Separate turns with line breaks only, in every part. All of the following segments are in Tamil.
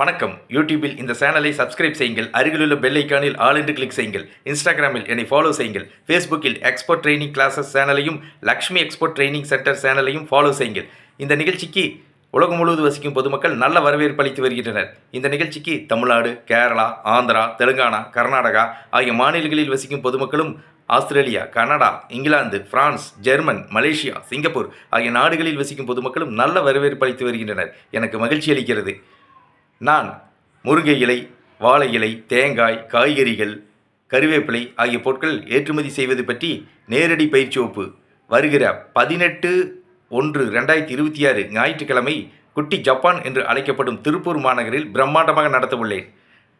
வணக்கம். யூடியூபில் இந்த சேனலை சப்ஸ்கிரைப் செய்யுங்கள். அருகிலுள்ள பெல் ஐக்கானில் ஆல் என்று கிளிக் செய்யுங்கள். இன்ஸ்டாகிராமில் என்னை ஃபாலோ செய்யுங்கள். ஃபேஸ்புக்கில் எக்ஸ்போர்ட் ட்ரைனிங் கிளாஸஸ் சேனலையும் லக்ஷ்மி எக்ஸ்போர்ட் ட்ரைனிங் சென்டர் சேனலையும் ஃபாலோ செய்யுங்கள். இந்த நிகழ்ச்சிக்கு உலகம் முழுவதும் வசிக்கும் பொதுமக்கள் நல்ல வரவேற்பு அளித்து வருகின்றனர். இந்த நிகழ்ச்சிக்கு தமிழ்நாடு கேரளா ஆந்திரா தெலுங்கானா கர்நாடகா ஆகிய மாநிலங்களில் வசிக்கும் பொதுமக்களும் Australia Canada England France German Malaysia Singapore ஆகிய நாடுகளில் வசிக்கும் பொதுமக்களும் நல்ல வரவேற்பு அளித்து வருகின்றனர். எனக்கு மகிழ்ச்சி அளிக்கிறது. நான் முருங்கை இலை வாழை இலை தேங்காய் காய்கறிகள் கருவேப்பிலை ஆகிய பொருட்கள் ஏற்றுமதி செய்வது பற்றி நேரடி பயிற்சி வகுப்பு வருகிற பதினெட்டு ஒன்று ரெண்டாயிரத்தி இருபத்தி ஆறு ஞாயிற்றுக்கிழமை குட்டி ஜப்பான் என்று அழைக்கப்படும் திருப்பூர் மாநகரில் பிரம்மாண்டமாக நடத்தவுள்ளேன்.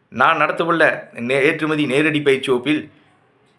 நான் நடத்தவுள்ள நே ஏற்றுமதி நேரடி பயிற்சி வகுப்பில்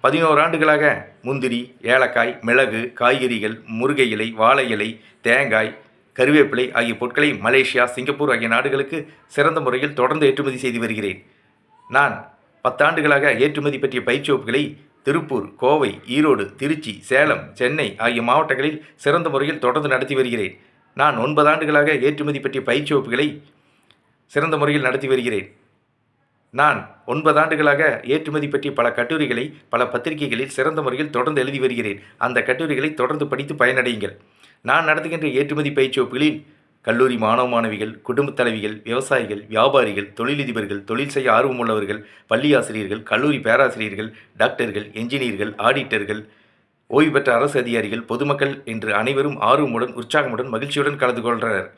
பதினோரு ஆண்டுகளாக முந்திரி ஏலக்காய் மிளகு காய்கறிகள் முருகை இலை வாழை இலை தேங்காய் கருவேப்பிலை ஆகிய பொருட்களை மலேசியா சிங்கப்பூர் ஆகிய நாடுகளுக்கு சிறந்த முறையில் தொடர்ந்து ஏற்றுமதி செய்து வருகிறேன். நான் பத்தாண்டுகளாக ஏற்றுமதி பற்றிய பயிற்சி வகுப்புகளை திருப்பூர் கோவை ஈரோடு திருச்சி சேலம் சென்னை ஆகிய மாவட்டங்களில் சிறந்த முறையில் தொடர்ந்து நடத்தி வருகிறேன். நான் ஒன்பது ஆண்டுகளாக ஏற்றுமதி பற்றிய பயிற்சி வகுப்புகளை சிறந்த முறையில் நடத்தி வருகிறேன். நான் ஒன்பது ஆண்டுகளாக ஏற்றுமதி பற்றி பல கட்டுரைகளை பல பத்திரிகைகளில் சிறந்த முறையில் தொடர்ந்து எழுதி வருகிறேன். அந்த கட்டுரைகளை தொடர்ந்து படித்து பயனடையுங்கள். நான் நடத்துகின்ற ஏற்றுமதி பயிற்சி வகுப்புகளில் கல்லூரி மாணவ மாணவிகள் குடும்பத் தலைவிகள் விவசாயிகள் வியாபாரிகள் தொழிலதிபர்கள் தொழில் செய்ய ஆர்வமுள்ளவர்கள் பள்ளி ஆசிரியர்கள் கல்லூரி பேராசிரியர்கள் டாக்டர்கள் என்ஜினியர்கள் ஆடிட்டர்கள் ஓய்வு பெற்ற அரசு அதிகாரிகள் பொதுமக்கள் என்று அனைவரும் ஆர்வமுடன் உற்சாகமுடன் மகிழ்ச்சியுடன் கலந்து கொள்கிறனர்.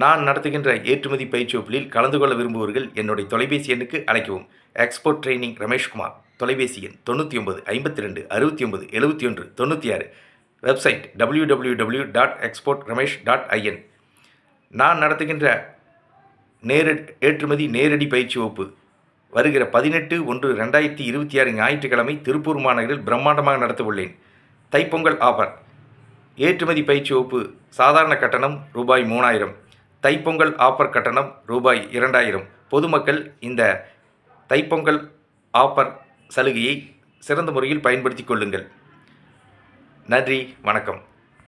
நான் நடத்துகின்ற ஏற்றுமதி பயிற்சி வகுப்பில் கலந்து கொள்ள விரும்புவர்கள் என்னுடைய தொலைபேசி எண்ணுக்கு அழைக்கவும். எக்ஸ்போர்ட் ட்ரைனிங் ரமேஷ்குமார் தொலைபேசி எண் தொண்ணூற்றி ஒன்பது ஐம்பத்தி ரெண்டு அறுபத்தி ஒன்பது எழுபத்தி ஒன்று தொண்ணூற்றி ஆறு website W W W dot export Ramesh dot IN நான் நடத்துகின்ற நேரடி ஏற்றுமதி நேரடி பயிற்சி வகுப்பு வருகிற பதினெட்டு ஒன்று ரெண்டாயிரத்தி இருபத்தி ஆறு ஞாயிற்றுக்கிழமை திருப்பூர் மாநகரில் பிரம்மாண்டமாக நடத்த உள்ளேன் தைப்பொங்கல் ஆஃபர். ஏற்றுமதி பயிற்சி வகுப்பு சாதாரண கட்டணம் ரூபாய் மூணாயிரம். தைப்பொங்கல் ஆஃபர் கட்டணம் ரூபாய் இரண்டாயிரம். பொதுமக்கள் இந்த தைப்பொங்கல் ஆஃபர் சலுகையை சிறந்த முறையில் பயன்படுத்திக் கொள்ளுங்கள். நன்றி வணக்கம்.